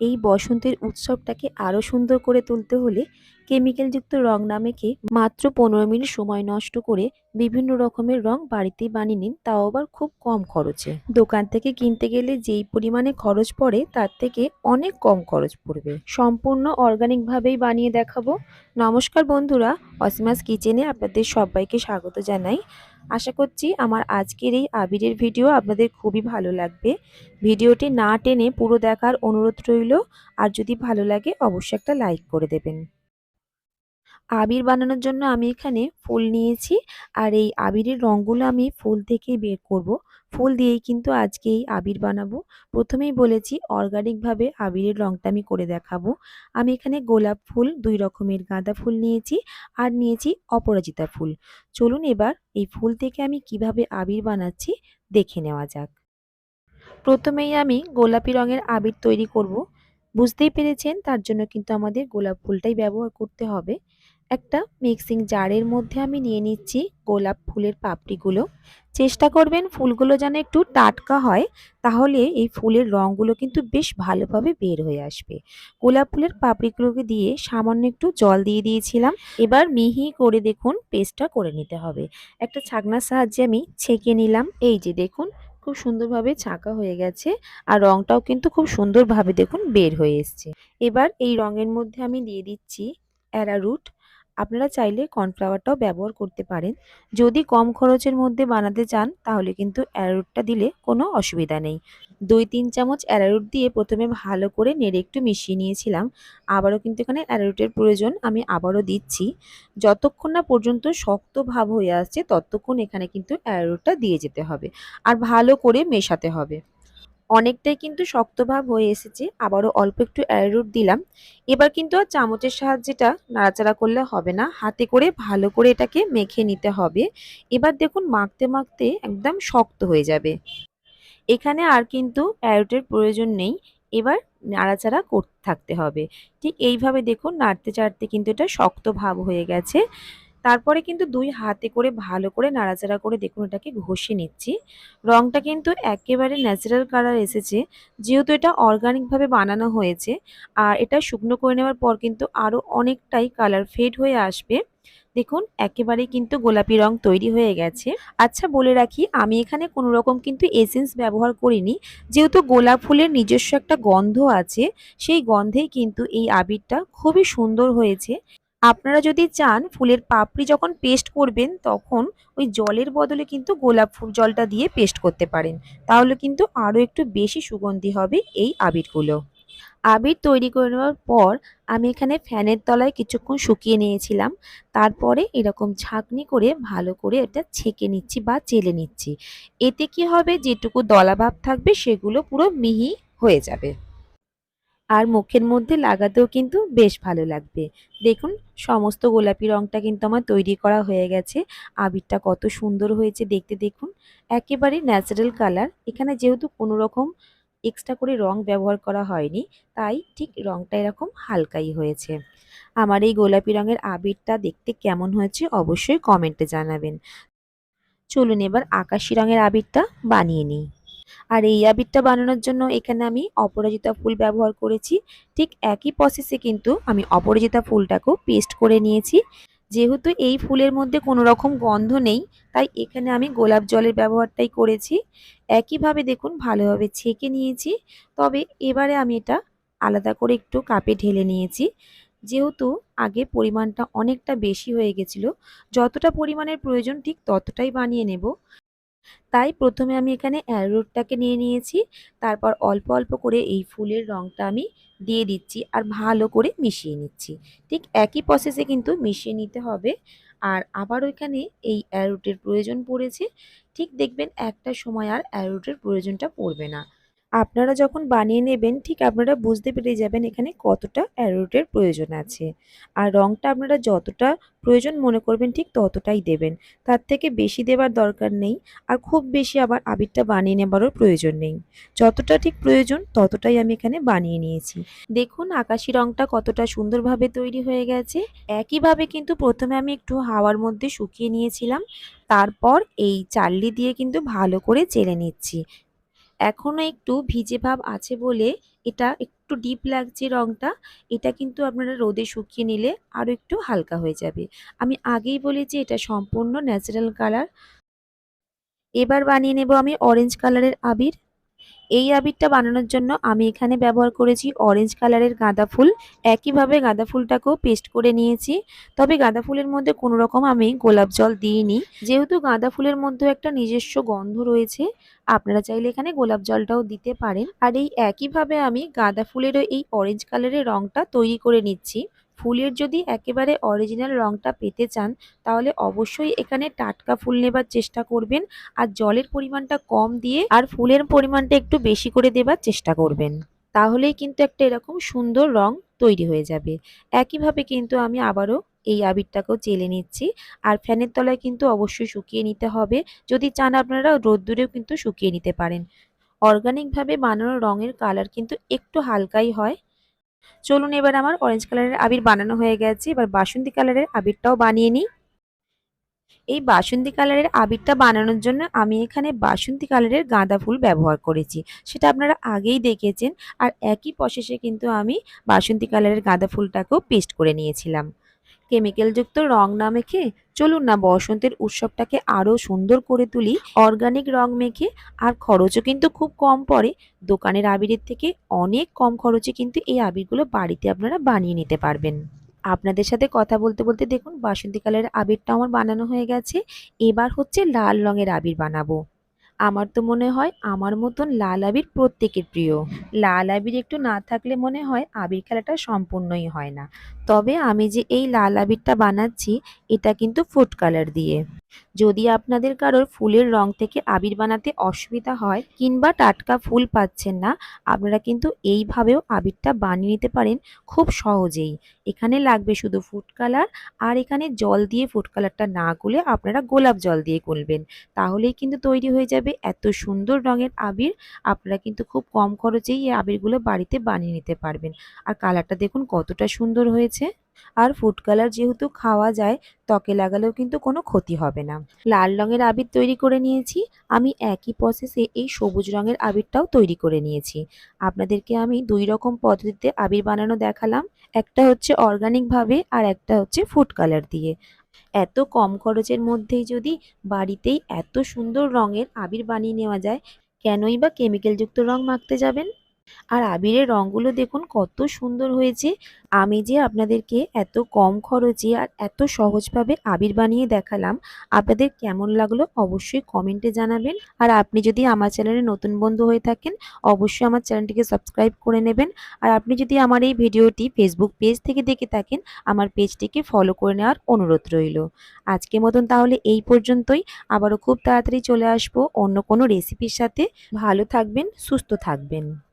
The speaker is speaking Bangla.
এই বসন্তের উৎসবটাকে আরও সুন্দর করে তুলতে হলে কেমিক্যালযুক্ত রং না মেখে মাত্র পনেরো মিনিট সময় নষ্ট করে বিভিন্ন রকমের রং বাড়িতেই বানিয়ে নিন, তাও আবার খুব কম খরচে। দোকান থেকে কিনতে গেলে যেই পরিমাণে খরচ পড়ে, তার থেকে অনেক কম খরচ পড়বে। সম্পূর্ণ অর্গানিকভাবেই বানিয়ে দেখাবো। নমস্কার বন্ধুরা, অসীমাস কিচেনে আপনাদের সবাইকে স্বাগত জানাই। আশা করছি আমার আজকের এই আবিরের ভিডিও আপনাদের খুবই ভালো লাগবে। ভিডিওটি না টেনে পুরো দেখার অনুরোধ রইল। আর যদি ভালো লাগে, অবশ্যই একটা লাইক করে দেবেন। আবির বানানোর জন্য আমি এখানে ফুল নিয়েছি। আর এই আবিরের রঙগুলো আমি ফুল থেকেই বের করব। ফুল দিয়েই কিন্তু আজকে এই আবির বানাবো। প্রথমেই বলেছি অর্গানিকভাবে আবিরের রঙটা আমি করে দেখাবো। আমি এখানে গোলাপ ফুল, দুই রকমের গাঁদা ফুল নিয়েছি আর নিয়েছি অপরাজিতা ফুল। চলুন এবার এই ফুল থেকে আমি কীভাবে আবির বানাচ্ছি দেখে নেওয়া যাক। প্রথমেই আমি গোলাপি রঙের আবির তৈরি করব। বুঝতেই পেরেছেন, তার জন্য কিন্তু আমাদের গোলাপ ফুলটাই ব্যবহার করতে হবে। একটা মিক্সিং জারের মধ্যে আমি নিয়ে নিচ্ছি গোলাপ ফুলের পাপড়িগুলো। চেষ্টা করবেন ফুলগুলো যেন একটু টাটকা হয়, তাহলে এই ফুলের রঙগুলো কিন্তু বেশ ভালোভাবে বের হয়ে আসবে। গোলাপ ফুলের পাপড়িগুলোকে দিয়ে সামান্য একটু জল দিয়ে দিয়েছিলাম। এবার মিহি করে দেখুন পেস্টটা করে নিতে হবে। একটা ছাকনার সাহায্যে আমি ছেঁকে নিলাম। এই যে দেখুন, খুব সুন্দরভাবে ছাঁকা হয়ে গেছে আর রংটাও কিন্তু খুব সুন্দরভাবে দেখুন বের হয়ে এসছে। এবার এই রঙের মধ্যে আমি দিয়ে দিচ্ছি অ্যারারুট। আপনারা চাইলে কর্নফ্লাওয়ারটাও ব্যবহার করতে পারেন। যদি কম খরচের মধ্যে বানাতে চান, তাহলে কিন্তু অ্যারারুটটা দিলে কোনো অসুবিধা নেই। দুই তিন চামচ অ্যারারুট দিয়ে প্রথমে ভালো করে নেড়ে একটু মিশিয়ে নিয়েছিলাম। আবারও কিন্তু এখানে অ্যারারুটের প্রয়োজন, আমি আবারও দিচ্ছি। যতক্ষণ না পর্যন্ত শক্ত ভাব হয়ে আসছে, ততক্ষণ এখানে কিন্তু অ্যারারুটটা দিয়ে যেতে হবে। আর ভালো করে মেশাতে হবে। অনেকটাই কিন্তু শক্তভাব হয়ে এসেছে, আবারও অল্প একটু অ্যারোরুট দিলাম। এবার কিন্তু আর চামচের সাহায্যে এটা নাড়াচাড়া করলে হবে না, হাতে করে ভালো করে এটাকে মেখে নিতে হবে। এবার দেখুন মাখতে মাখতে একদম শক্ত হয়ে যাবে। এখানে আর কিন্তু অ্যারোটের প্রয়োজন নেই, এবার নাড়াচাড়া করতে থাকতে হবে। ঠিক এইভাবে দেখুন নাড়তে চাড়তে কিন্তু এটা শক্ত ভাব হয়ে গেছে। তারপরে কিন্তু দুই হাতে করে ভালো করে নাড়াচাড়া করে দেখুন এটাকে ঘষে নিচ্ছি। রঙটা কিন্তু একেবারে ন্যাচারাল কালার এসেছে, যেহেতু এটা অর্গানিকভাবে বানানো হয়েছে, আর এটা শুকনো করে নেওয়ার পর কিন্তু আরও অনেকটাই কালার ফেড হয়ে আসবে। দেখুন, একেবারেই কিন্তু গোলাপি রং তৈরি হয়ে গেছে। আচ্ছা বলে রাখি, আমি এখানে কোনো রকম কিন্তু এসেন্স ব্যবহার করিনি। যেহেতু গোলাপ ফুলের নিজস্ব একটা গন্ধ আছে, সেই গন্ধেই কিন্তু এই আবিরটা খুবই সুন্দর হয়েছে। আপনারা যদি চান ফুলের পাপড়ি যখন পেস্ট করবেন, তখন ওই জলের বদলে কিন্তু গোলাপ ফুল জলটা দিয়ে পেস্ট করতে পারেন। তাহলে কিন্তু আরও একটু বেশি সুগন্ধি হবে এই আবিরগুলো। আবির তৈরি করে নেওয়ার পর আমি এখানে ফ্যানের তলায় কিছুক্ষণ শুকিয়ে নিয়েছিলাম। তারপরে এরকম ছাঁকনি করে ভালো করে এটা ছেঁকে নিচ্ছি বা চেলে নিচ্ছি। এতে কি হবে? যেটুকু দলাভাব থাকবে, সেগুলো পুরো মিহি হয়ে যাবে। আর মুখের মধ্যে লাগাতেও কিন্তু বেশ ভালো লাগবে। দেখুন, সমস্ত গোলাপি রঙটা কিন্তু আমার তৈরি করা হয়ে গেছে। আবিরটা কত সুন্দর হয়েছে দেখতে দেখুন। একেবারে ন্যাচারাল কালার। এখানে যেহেতু কোনো রকম এক্সট্রা করে রং ব্যবহার করা হয়নি, তাই ঠিক রংটা এরকম হালকাই হয়েছে। আমার এই গোলাপি রঙের আবিরটা দেখতে কেমন হয়েছে অবশ্যই কমেন্টে জানাবেন। চলুন এবার আকাশি রঙের আবিরটা বানিয়ে নিই। আর এই আবিরটা বানানোর জন্য এখানে আমি অপরাজিতা ফুল ব্যবহার করেছি। ঠিক একই প্রসেসে কিন্তু আমি অপরাজিতা ফুলটাকেও পেস্ট করে নিয়েছি। যেহেতু এই ফুলের মধ্যে কোনো রকম গন্ধ নেই, তাই এখানে আমি গোলাপ জলের ব্যবহারটাই করেছি। একইভাবে দেখুন, ভালোভাবে ছেঁকে নিয়েছি। তবে এবারে আমি এটা আলাদা করে একটু কাপে ঢেলে নিয়েছি। যেহেতু আগে পরিমাণটা অনেকটা বেশি হয়ে গেছিল, যতটা পরিমাণের প্রয়োজন ঠিক ততটাই বানিয়ে নেব। তাই প্রথমে আমি এখানে অ্যারোটটাকে নিয়ে নিয়েছি, তারপর অল্প অল্প করে এই ফুলের রঙটা আমি দিয়ে দিচ্ছি আর ভালো করে মিশিয়ে নিচ্ছি। ঠিক একই প্রসেসে কিন্তু মিশিয়ে নিতে হবে। আর আবার ওইখানে এই অ্যারোটের প্রয়োজন পড়েছে। ঠিক দেখবেন একটা সময় আর অ্যারোটের প্রয়োজনটা পড়বে না। আপনারা যখন বানিয়ে নেবেন, ঠিক আপনারা বুঝতে পেরে যাবেন এখানে কতটা অ্যারোটের প্রয়োজন আছে। আর রঙটা আপনারা যতটা প্রয়োজন মনে করবেন, ঠিক ততটাই দেবেন। তার থেকে বেশি দেবার দরকার নেই। আর খুব বেশি আবার আবিরটা বানিয়ে নেবারও প্রয়োজন নেই। যতটা ঠিক প্রয়োজন, ততটাই আমি এখানে বানিয়ে নিয়েছি। দেখুন, আকাশি রঙটা কতটা সুন্দরভাবে তৈরি হয়ে গেছে। একইভাবে কিন্তু প্রথমে আমি একটু হাওয়ার মধ্যে শুকিয়ে নিয়েছিলাম। তারপর এই চাল্লি দিয়ে কিন্তু ভালো করে চেলে নিচ্ছি। এখনও একটু ভিজে ভাব আছে বলে এটা একটু ডিপ লাগছে রংটা, এটা কিন্তু আপনারা রোদে শুকিয়ে নিলে আরও একটু হালকা হয়ে যাবে। আমি আগেই বলেছি এটা সম্পূর্ণ ন্যাচারাল কালার এবার বানিয়ে নেব আমি অরেঞ্জ কালারের আবির। এই আবিরটা বানানোর জন্য আমি এখানে ব্যবহার করেছি অরেঞ্জ কালারের গাঁদা ফুল। একইভাবে গাঁদা ফুলটাকেও পেস্ট করে নিয়েছি। তবে গাঁদা ফুলের মধ্যে কোনো রকম আমি গোলাপ জল দিইনি। যেহেতু গাঁদা ফুলের মধ্যে একটা নিজস্ব গন্ধ রয়েছে, আপনারা চাইলে এখানে গোলাপ জলটাও দিতে পারেন। আর এই একইভাবে আমি গাঁদা ফুলেরও এই অরেঞ্জ কালারের রংটা তৈরি করে নিচ্ছি। ফুলের যদি একেবারে অরিজিনাল রংটা পেতে চান, তাহলে অবশ্যই এখানে টাটকা ফুল নেবার চেষ্টা করবেন। আর জলের পরিমাণটা কম দিয়ে আর ফুলের পরিমাণটা একটু বেশি করে দেবার চেষ্টা করবেন। তাহলেই কিন্তু একটা এরকম সুন্দর রং তৈরি হয়ে যাবে। একইভাবে কিন্তু আমি আবারও এই আবিরটাকেও চেলে নিচ্ছি। আর ফ্যানের তলায় কিন্তু অবশ্যই শুকিয়ে নিতে হবে। যদি চান আপনারা রোদ্দুরেও কিন্তু শুকিয়ে নিতে পারেন। অর্গানিকভাবে বানানো রঙের কালার কিন্তু একটু হালকাই হয়। চলুন এবার আমার অরেঞ্জ কালারের আবির বানানো হয়ে গেছে। এবার বাসন্তী কালারের আবিরটাও বানিয়ে নিই। এই বাসন্তী কালারের আবিরটা বানানোর জন্য আমি এখানে বাসন্তী কালারের গাঁদা ফুল ব্যবহার করেছি। সেটা আপনারা আগেই দেখেছেন। আর একই প্রসেসে কিন্তু আমি বাসন্তী কালারের গাঁদা ফুলটাকেও পেস্ট করে নিয়েছিলাম। কেমিক্যালযুক্ত রং না মেখে চলুন না, বসন্তের উৎসবটাকে আরও সুন্দর করে তুলি। অর্গানিক রং মেখে, আর খরচও কিন্তু খুব কম পড়ে। দোকানের আবিরের থেকে অনেক কম খরচে কিন্তু এই আবিরগুলো বাড়িতে আপনারা বানিয়ে নিতে পারবেন। আপনাদের সাথে কথা বলতে বলতে দেখুন, বাসন্তী কালারের আবিরটা আমার বানানো হয়ে গেছে। এবার হচ্ছে লাল রঙের আবির বানাবো। আমার তো মনে হয় আমার মতন লাল আবির প্রত্যেকের প্রিয়। লাল আবির একটু না থাকলে মনে হয় আবির খেলাটা সম্পূর্ণই হয় না। তবে আমি যে এই লাল আবিরটা বানাচ্ছি, এটা কিন্তু ফুড কালার দিয়ে। যদি আপনাদের কারোর ফুলের রং থেকে আবির বানাতে অসুবিধা হয় কিংবা টাটকা ফুল পাচ্ছেন না, আপনারা কিন্তু এইভাবেও আবিরটা বানিয়ে নিতে পারেন খুব সহজেই। এখানে লাগবে শুধু ফুড কালার আর এখানে জল দিয়ে ফুড কালারটা না গুলে আপনারা গোলাপ জল দিয়ে গুলবেন। তাহলেই কিন্তু তৈরি হয়ে যাবে এত সুন্দর রঙের আবির, আপনারা কিন্তু খুব কম খরচেই এই আবিরগুলো বাড়িতে বানিয়ে নিতে পারবেন। আর কালারটা দেখুন কতটা সুন্দর হয়েছে। আর ফুড কালার যেহেতু খাওয়া যায়, ত্বকে লাগালেও কিন্তু কোনো ক্ষতি হবে না। লাল রঙের আবির তৈরি করে নিয়েছি। আমি একই প্রসেসে এই সবুজ রঙের আবিরটাও তৈরি করে নিয়েছি। আপনাদেরকে আমি দুই রকম পদ্ধতিতে আবির বানানো দেখালাম। একটা হচ্ছে অর্গানিকভাবে আর একটা হচ্ছে ফুড কালার দিয়ে। এত কম খরচের মধ্যেই যদি বাড়িতেই এত সুন্দর রঙের আবির বানিয়ে নেওয়া যায়, কেনই বা কেমিক্যালযুক্ত রং মাখতে যাবেন? আর আবিরের রঙগুলো দেখুন কত সুন্দর হয়েছে। আমি যে আপনাদেরকে এত কম খরচে আর এত সহজভাবে আবির বানিয়ে দেখালাম, আপনাদের কেমন লাগল অবশ্যই কমেন্টে জানাবেন। আর আপনি যদি আমার চ্যানেলে নতুন বন্ধু হয়ে থাকেন, অবশ্যই আমার চ্যানেলটিকে সাবস্ক্রাইব করে নেবেন। আর আপনি যদি আমার এই ভিডিওটি ফেসবুক পেজ থেকে দেখে থাকেন, আমার পেজটিকে ফলো করে নেওয়ার অনুরোধ রইল। আজকের মতন তাহলে এই পর্যন্তই। আবারও খুব তাড়াতাড়ি চলে আসব অন্য কোনো রেসিপির সাথে। ভালো থাকবেন, সুস্থ থাকবেন।